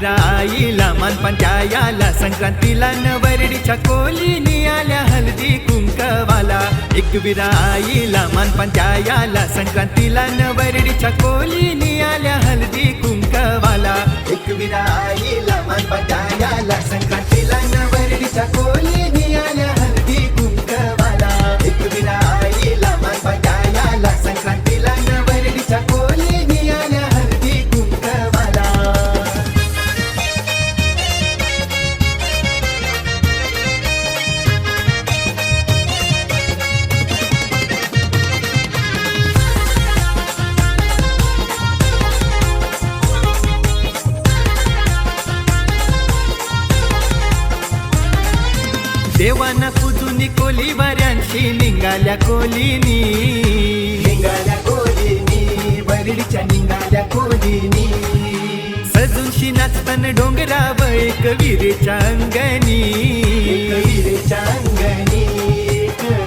एकविरा आईला मानपान संक्रांतीला नवरडीच्या कोलीनी आल्या हल्दी कुंकवाला एकविरा आईला मानपान संक्रांतीला नवरडीच्या कोलीनी आल्या हल्दी कुंकवाला एकविरा आईला मानपान संक्रांतीला नवरडीच्या कोलीनी आल्या हल्दी कुंकवाला एकविरा देवाना पूजूनी कोली वाऱ्यांशी निघाल्या कोलीनी. निघाल्या कोलीनी बरडीच्या निघाल्या कोलीनी. सजूनशी नाचताना डोंगराव एक विरेच्या अंगणी. विरेच्या अंगणी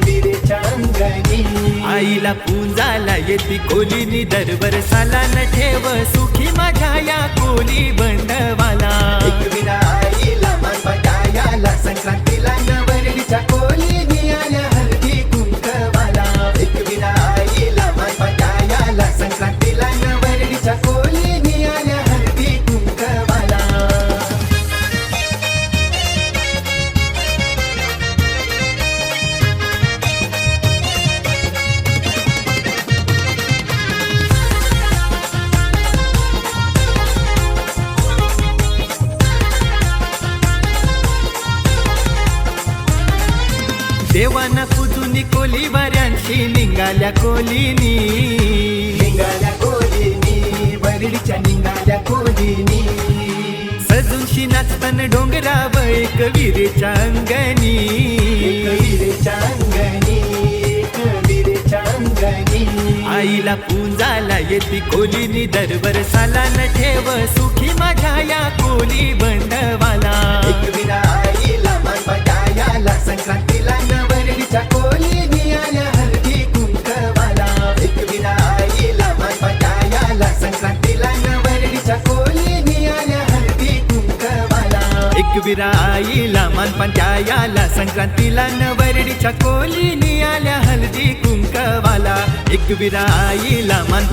विरेच्या अंगणी. आईला पूजाला येते कोलीनी दरबर साला न ठेव सुखी माझ्या या कोली निघाल्या कोलीनी. निघाल्या कोलीनी बरडीच्या निघाल्या कोलीनी. सजूनशी नाचताना डोंगराव एक विरेच्या अंगणी. विरेच्या अंगणी विरेच्या अंगणी. आईला पूजाला येते कोलीनी दरबर साला न ठेव सुखी माझ्या या कोली बंडवाला एकविरा आईला मान संक्रांतीला नवरडीच्या कोलीनी आल्या हळदी कुंकवाला. एकविरा आईला मान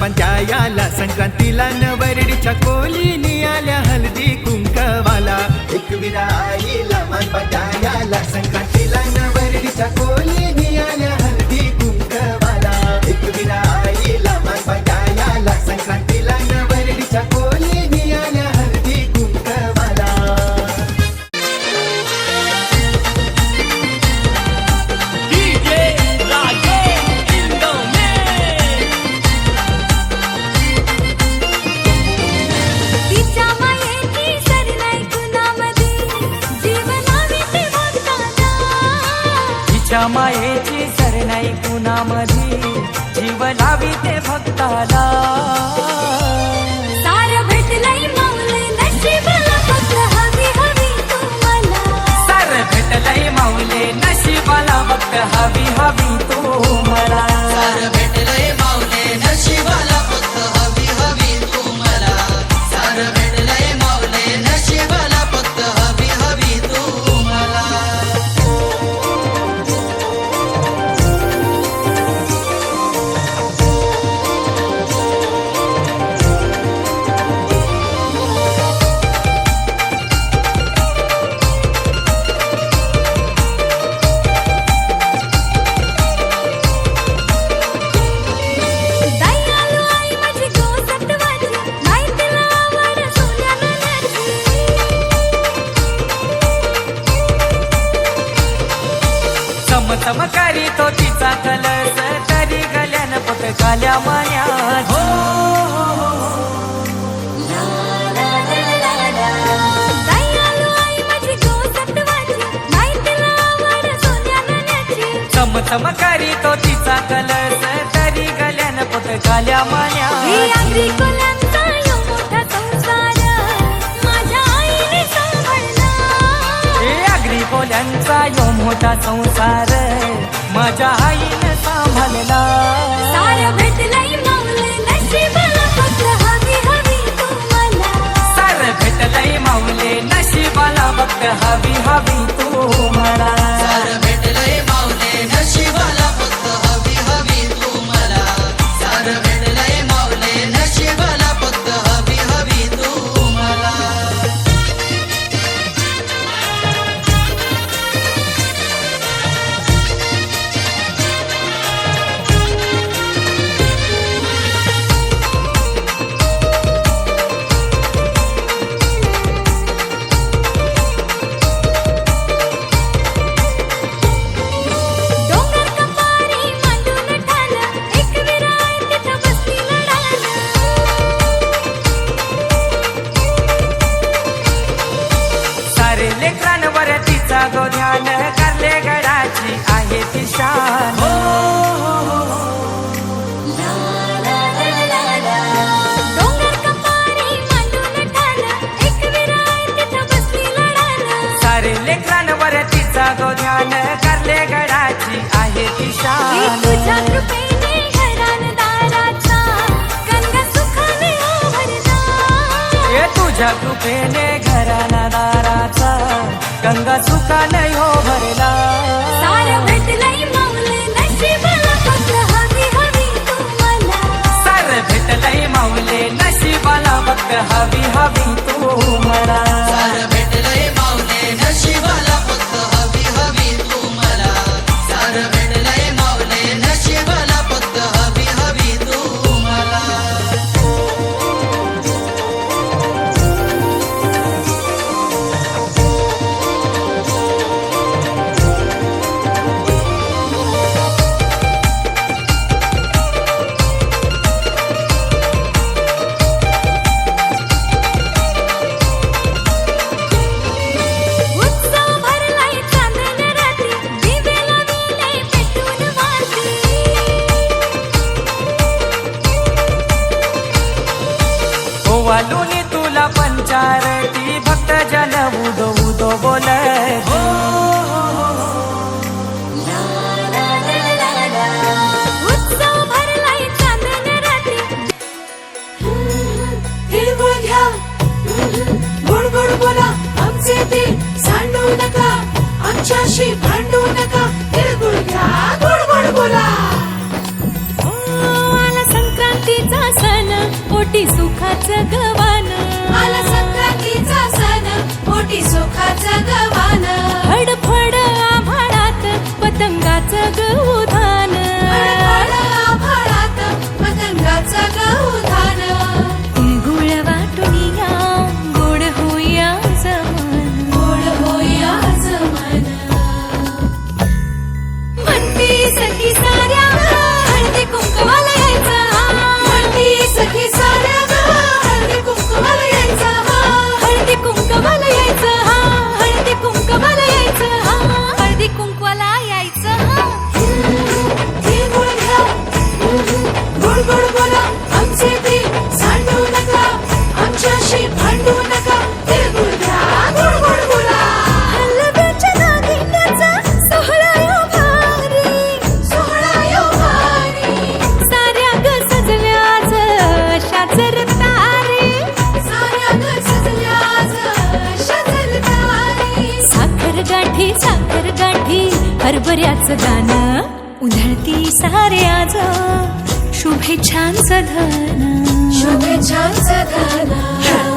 संक्रांतीला नवरडीच्या कोलीनी आल्या हळदी कुंकवाला. एकविरा आईला मान संक्रांतीला नवरडीच्या कोलीनी आल्या हळदी कुंकवाला. एकविरा आईला सर चमकारी तो तिचा कलस तरी गल्यान पुत घाल्या मान्या आगरी यो मोठा संसार. माझ्या आईने सांभाळला. सार भेटलय माऊले नशिबाला बघ हवी हवी तू मला सारा तुझ्या कृपेने घराला दाराचा. गंगा सुखाने हो भरला ती भक्त जन उदो उदो बोल। हो गुड बोला. आमचे ते सांडू नका. आमच्याशी साखर गाठी हरभऱ्याचं गाणं. उधळती सारे आज. शुभेच्छांचं धन. शुभेच्छांचं धन.